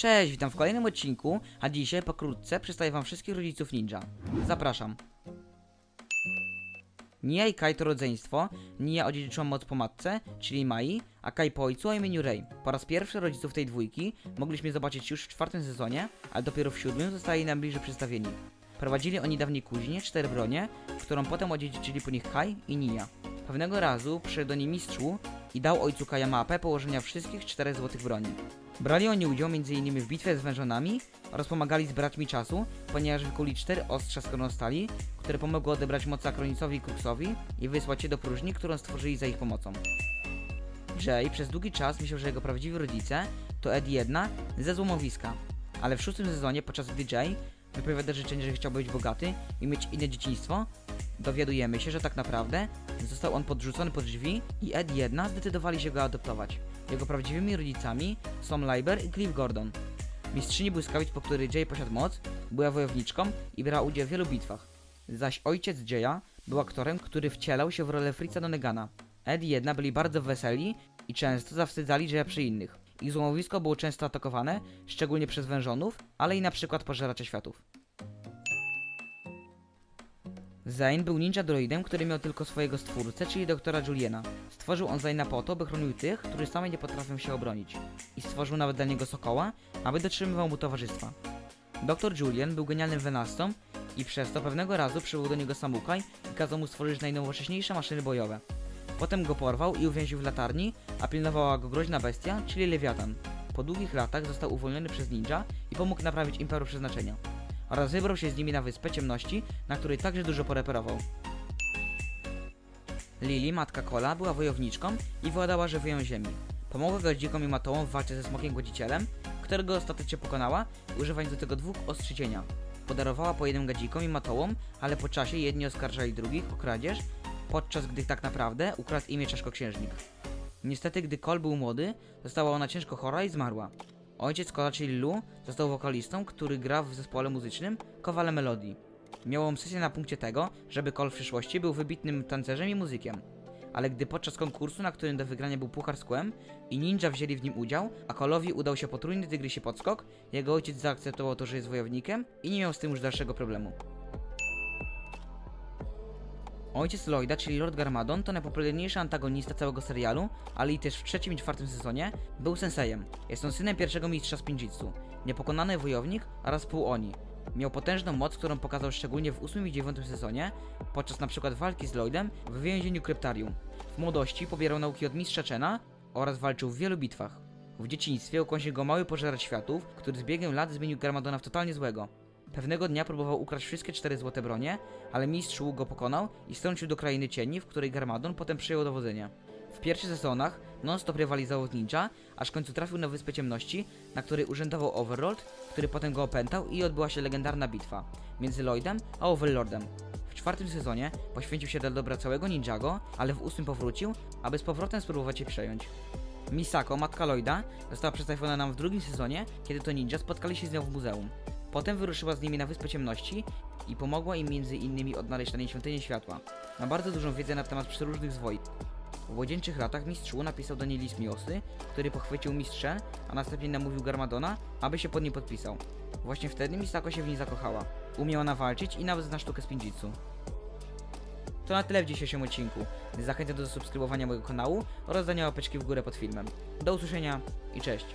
Cześć, witam w kolejnym odcinku, a dzisiaj pokrótce przedstawię wam wszystkich rodziców ninja. Zapraszam. Nia i Kai to rodzeństwo, Nia odziedziczyła moc po matce, czyli Mai, a Kai po ojcu o imieniu Rei. Po raz pierwszy rodziców tej dwójki mogliśmy zobaczyć już w czwartym sezonie, ale dopiero w siódmym zostali nam bliżej przedstawieni. Prowadzili oni dawniej kuźnię, cztery bronie, którą potem odziedziczyli po nich Kai i Nia. Pewnego razu przyszedł do niej mistrzu i dał ojcu Kaja mapę położenia wszystkich czterech złotych broni. Brali oni udział m.in. w bitwie z wężonami oraz pomagali z braćmi czasu, ponieważ wykuli cztery ostrza z stali, które pomogły odebrać moc Akronisowi i Kruxowi i wysłać je do próżni, którą stworzyli za ich pomocą. Jay przez długi czas myślał, że jego prawdziwi rodzice to Ed jedna ze złomowiska, ale w szóstym sezonie, podczas gdy Jay wypowiada życzenie, że chciałby być bogaty i mieć inne dzieciństwo, dowiadujemy się, że tak naprawdę został on podrzucony pod drzwi i Ed jedna zdecydowali się go adoptować. Jego prawdziwymi rodzicami są Liber i Cliff Gordon. Mistrzyni błyskawic, po której Jay posiadł moc, była wojowniczką i brała udział w wielu bitwach. Zaś ojciec Jaya był aktorem, który wcielał się w rolę Fritza Donegana. Ed i jedna byli bardzo weseli i często zawstydzali Jaya przy innych. Ich złomowisko było często atakowane, szczególnie przez wężonów, ale i na przykład pożeracze światów. Zane był ninja droidem, który miał tylko swojego stwórcę, czyli doktora Juliana. Stworzył on Zane'a po to, by chronił tych, którzy sami nie potrafią się obronić. I stworzył nawet dla niego sokoła, aby dotrzymywał mu towarzystwa. Doktor Julian był genialnym wynalazcą i przez to pewnego razu przybył do niego samukaj i kazał mu stworzyć najnowocześniejsze maszyny bojowe. Potem go porwał i uwięził w latarni, a pilnowała go groźna bestia, czyli Lewiatan. Po długich latach został uwolniony przez ninja i pomógł naprawić Imperium Przeznaczenia oraz wybrał się z nimi na Wyspę Ciemności, na której także dużo poreperował. Lily, matka Kola, była wojowniczką i władała żywiołem ziemi. Pomogła gadzikom i matołom w walce ze Smokiem Głodzicielem, którego ostatecznie pokonała, używając do tego dwóch ostrzy cienia. Podarowała po jednym gadzikom i matołom, ale po czasie jedni oskarżali drugich o kradzież, podczas gdy tak naprawdę ukradł imię Czaszkoksiężnik. Niestety, gdy Kol był młody, została ona ciężko chora i zmarła. Ojciec Kola, czyli Lu, został wokalistą, który gra w zespole muzycznym Kowale Melodii. Miał obsesję na punkcie tego, żeby Kol w przyszłości był wybitnym tancerzem i muzykiem. Ale gdy podczas konkursu, na którym do wygrania był puchar z kłem i ninja wzięli w nim udział, a Kolowi udał się potrójny tygrysi podskok, jego ojciec zaakceptował to, że jest wojownikiem i nie miał z tym już dalszego problemu. Ojciec Lloyda, czyli Lord Garmadon, to najpopularniejszy antagonista całego serialu, ale i też w trzecim i czwartym sezonie był sensejem. Jest on synem pierwszego mistrza Spinjitzu, niepokonany wojownik oraz pół oni. Miał potężną moc, którą pokazał szczególnie w ósmym i dziewiątym sezonie, podczas np. walki z Lloydem w więzieniu Kryptarium. W młodości pobierał nauki od mistrza Chena oraz walczył w wielu bitwach. W dzieciństwie ukąsił go mały pożeracz światów, który z biegiem lat zmienił Garmadona w totalnie złego. Pewnego dnia próbował ukraść wszystkie cztery złote bronie, ale mistrz Wu go pokonał i strącił do krainy cieni, w której Garmadon potem przyjął dowodzenie. W pierwszych sezonach non-stop rywalizował z ninja, aż w końcu trafił na Wyspę Ciemności, na której urzędował Overlord, który potem go opętał i odbyła się legendarna bitwa między Lloydem a Overlordem. W czwartym sezonie poświęcił się dla dobra całego Ninjago, ale w ósmym powrócił, aby z powrotem spróbować je przejąć. Misako, matka Lloyda, została przedstawiona nam w drugim sezonie, kiedy to ninja spotkali się z nią w muzeum. Potem wyruszyła z nimi na Wyspę Ciemności i pomogła im między innymi odnaleźć na niej świątynię światła. Ma bardzo dużą wiedzę na temat przeróżnych zwoi. W młodzieńczych latach mistrz Wu napisał do niej list miłosny, który pochwycił mistrze, a następnie namówił Garmadona, aby się pod nim podpisał. Właśnie wtedy Misako się w niej zakochała. Umiała ona walczyć i nawet zna sztukę spinjitzu. To na tyle w dzisiejszym odcinku. Zachęcam do subskrybowania mojego kanału oraz dania łapeczki w górę pod filmem. Do usłyszenia i cześć!